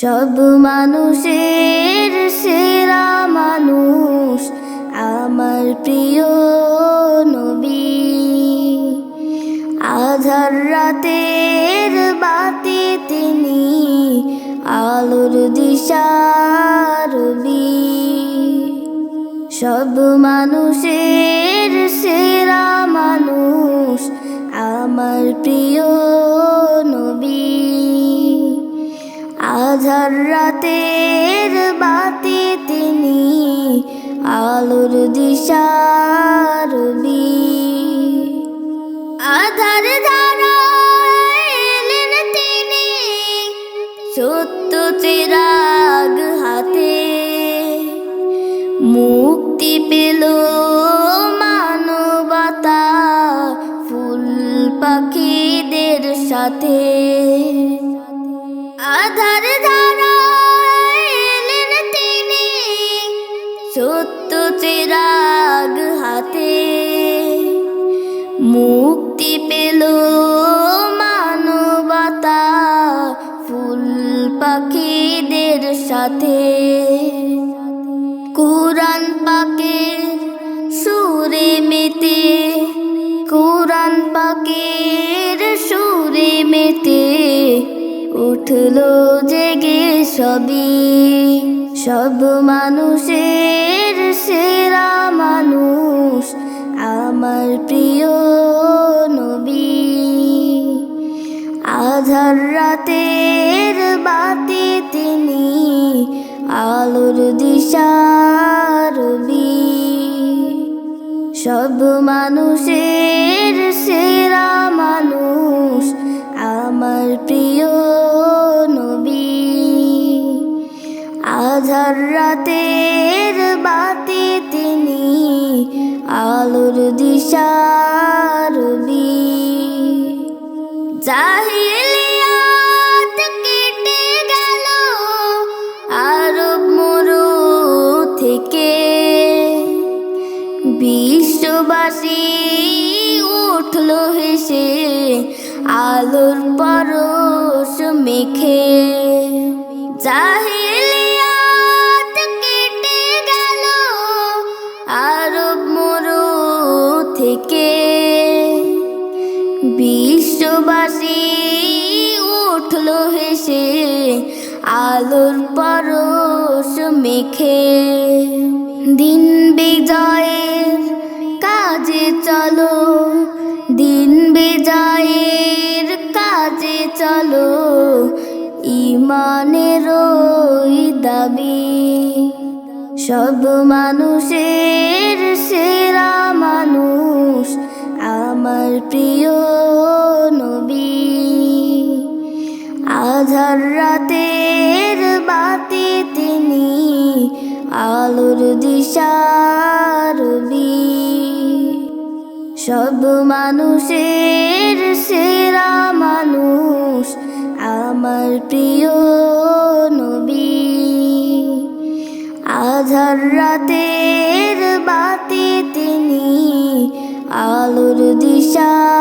সব মানুষের সেরা মানুষ আমার প্রিয় নবী। আধার রাতের বাতি তিনি আলোর দিশারবি সব মানুষের সেরা মানুষ আমার প্রিয় আধার রাতের বাতি তিনি আলোর দিশারবি আধার ধারা এলেন তিনি সত্য চিরাগ হাতে। মুক্তি পেল মানবতা ফুল পাখিদের সাথে। আধার সত্য চিরাগ হাতে মুক্তি পেল মানবতা ফুল পাখিদের সাথে। কোরআন পাকে সুরে মেতে, কোরআন পাকের সুরে মেতে উঠল জেগে সবই। সব মানুষের সেরা মানুষ আমার প্রিয় নবী। আধার রাতের বাতি তিনি, আলোর দিশারবি সব মানুষের সেরা মানুষ আমার প্রিয় রাতের বাতি তিনি আলোর দিশারবি জাহিলিয়াত কেটে গেল আরব মরু থেকে। বিশ্ববাসী উঠল হেসে আলোর পরশ মেখে। জাহিলিয়াত বিশ্ববাসী উঠল হেসে, আলোর পরশ মেখে। দিন বিজয়ের কাজে চলো, দিন বিজয়ের কাজে চলো ইমানের দাবি। সব মানুষের প্রিয় নবী আধার রাতের বাতি তিনি আলোর দিশারবি সব মানুষের সেরা মানুষ আমার প্রিয় নবী। আধার রাতের বাতি তিনি আলোর দিশা